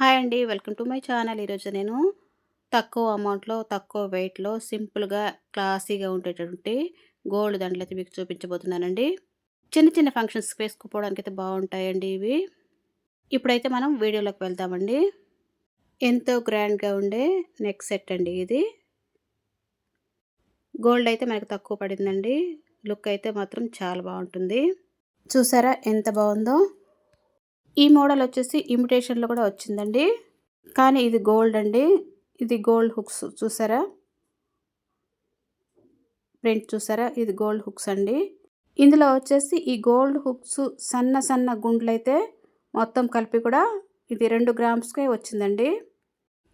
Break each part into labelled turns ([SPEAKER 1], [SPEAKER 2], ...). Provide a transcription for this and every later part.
[SPEAKER 1] Hi అండి. Welcome to my channel. ఈరోజు నేను తక్కువ అమౌంట్లో తక్కువ వెయిట్లో సింపుల్గా క్లాసీగా ఉండేటటువంటి గోల్డ్ దండలు అయితే మీకు చూపించబోతున్నానండి. చిన్న చిన్న ఫంక్షన్స్ వేసుకోపోవడానికి అయితే బాగుంటాయండి ఇవి. ఇప్పుడైతే మనం వీడియోలోకి వెళ్దామండి. ఎంతో గ్రాండ్గా ఉండే నెక్ సెట్ అండి ఇది. గోల్డ్ అయితే మనకు తక్కువ పడిందండి. లుక్ అయితే మాత్రం చాలా బాగుంటుంది. చూసారా ఎంత బాగుందో? ఈ మోడల్ వచ్చేసి ఇమిటేషన్లో కూడా వచ్చిందండి. కానీ ఇది గోల్డ్ అండి. ఇది గోల్డ్ హుక్స్ చూసారా? ప్రింట్ చూసారా? ఇది గోల్డ్ హుక్స్ అండి. ఇందులో వచ్చేసి ఈ గోల్డ్ హుక్స్ సన్న సన్న గుండ్లైతే మొత్తం కలిపి కూడా ఇది రెండు గ్రామ్స్కే వచ్చిందండి.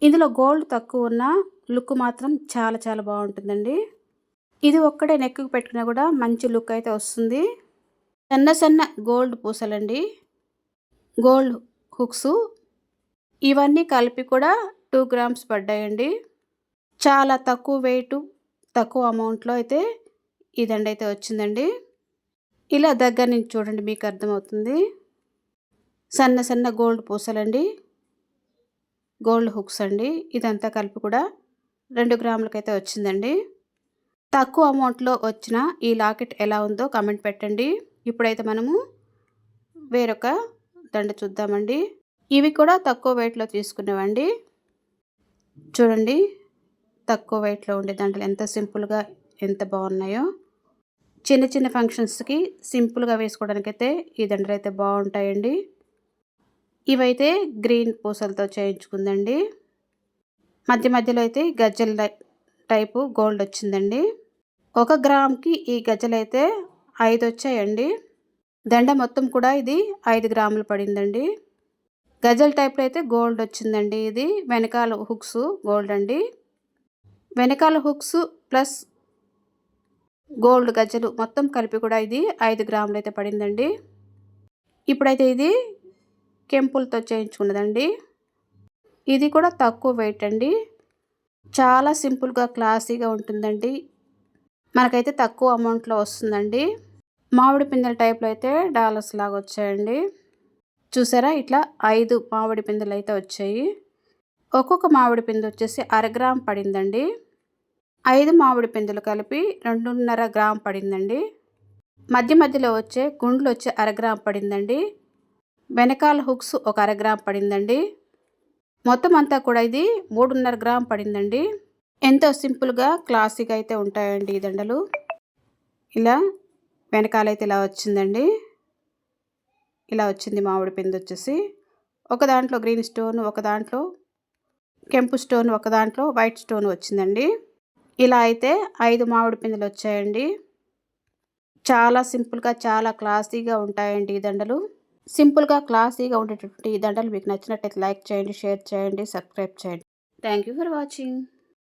[SPEAKER 1] ఇందులో గోల్డ్ తక్కువ ఉన్న లుక్ మాత్రం చాలా చాలా బాగుంటుందండి. ఇది ఒక్కడే నెక్కు పెట్టుకున్నా కూడా మంచి లుక్ అయితే వస్తుంది. సన్న సన్న గోల్డ్ పూసలండి. Gold hooks. ఇవన్నీ కలిపి కూడా టూ గ్రామ్స్ పడ్డాయండి. చాలా తక్కువ వెయిట్ తక్కువ అమౌంట్లో అయితే ఈ దండ అయితే వచ్చిందండి. ఇలా దగ్గర నుంచి చూడండి మీకు అర్థమవుతుంది. సన్న సన్న గోల్డ్ పూసలండి. గోల్డ్ హుక్స్ అండి. ఇదంతా కలిపి కూడా రెండు గ్రాములకైతే వచ్చిందండి. తక్కువ అమౌంట్లో వచ్చిన ఈ లాకెట్ ఎలా ఉందో కమెంట్ పెట్టండి. ఇప్పుడైతే మనము వేరొక దండ చూద్దామండి. ఇవి కూడా తక్కువ వెయిట్లో తీసుకునేవండి. చూడండి తక్కువ వెయిట్లో ఉండే దండలు ఎంత సింపుల్గా ఎంత బాగున్నాయో. చిన్న చిన్న ఫంక్షన్స్కి సింపుల్గా వేసుకోవడానికి అయితే ఈ దండలు అయితే బాగుంటాయండి. ఇవైతే గ్రీన్ పూసలతో చేయించుకుందండి. మధ్య మధ్యలో అయితే గజ్జల టైపు గోల్డ్ వచ్చిందండి. ఒక గ్రామ్కి ఈ గజ్జలు అయితే ఐదు వచ్చాయండి దండ మొత్తం కూడా ఇది ఐదు గ్రాములు పడిందండి. గజల్ టైప్లో అయితే గోల్డ్ వచ్చిందండి ఇది. వెనకాల హుక్స్ గోల్డ్ అండి. వెనకాల హుక్స్ ప్లస్ గోల్డ్ గజ్జలు మొత్తం కలిపి కూడా ఇది ఐదు గ్రాములు అయితే పడిందండి. ఇప్పుడైతే ఇది కెంపులతో చేయించుకున్నదండి. ఇది కూడా తక్కువ వెయిట్ అండి. చాలా సింపుల్గా క్లాసీగా ఉంటుందండి. మనకైతే తక్కువ అమౌంట్లో వస్తుందండి. మామిడి పిందెల టైప్లో అయితే డాలర్స్ లాగా వచ్చాయండి. చూసారా? ఇట్లా ఐదు మామిడి పిందెలు అయితే వచ్చాయి. ఒక్కొక్క మామిడి పిందె వచ్చేసి అరగ్రామ్ పడిందండి. ఐదు మామిడి పిందెలు కలిపి రెండున్నర గ్రామ్ పడిందండి. మధ్య మధ్యలో వచ్చే గుండ్లు వచ్చి అరగ్రామ్ పడిందండి. వెనకాల హుక్స్ ఒక అరగ్రామ్ పడిందండి. మొత్తం అంతా కూడా ఇది మూడున్నర గ్రామ్ పడిందండి. ఎంతో సింపుల్గా క్లాసిక్ అయితే ఉంటాయండి ఈ దండలు. ఇలా వెనకాలైతే ఇలా వచ్చిందండి. ఇలా వచ్చింది మామిడి పిండి వచ్చేసి. ఒక దాంట్లో గ్రీన్ స్టోన్ ఒక దాంట్లో కెంపు స్టోన్ ఒక దాంట్లో వైట్ స్టోన్ వచ్చిందండి. ఇలా అయితే ఐదు మామిడి పిందెలు వచ్చాయండి. చాలా సింపుల్గా చాలా క్లాసీగా ఉంటాయండి ఈ దండలు. సింపుల్గా క్లాసీగా ఉండేటటువంటి ఈ దండలు మీకు నచ్చినట్టయితే లైక్ చేయండి షేర్ చేయండి సబ్స్క్రైబ్ చేయండి. Thank for watching.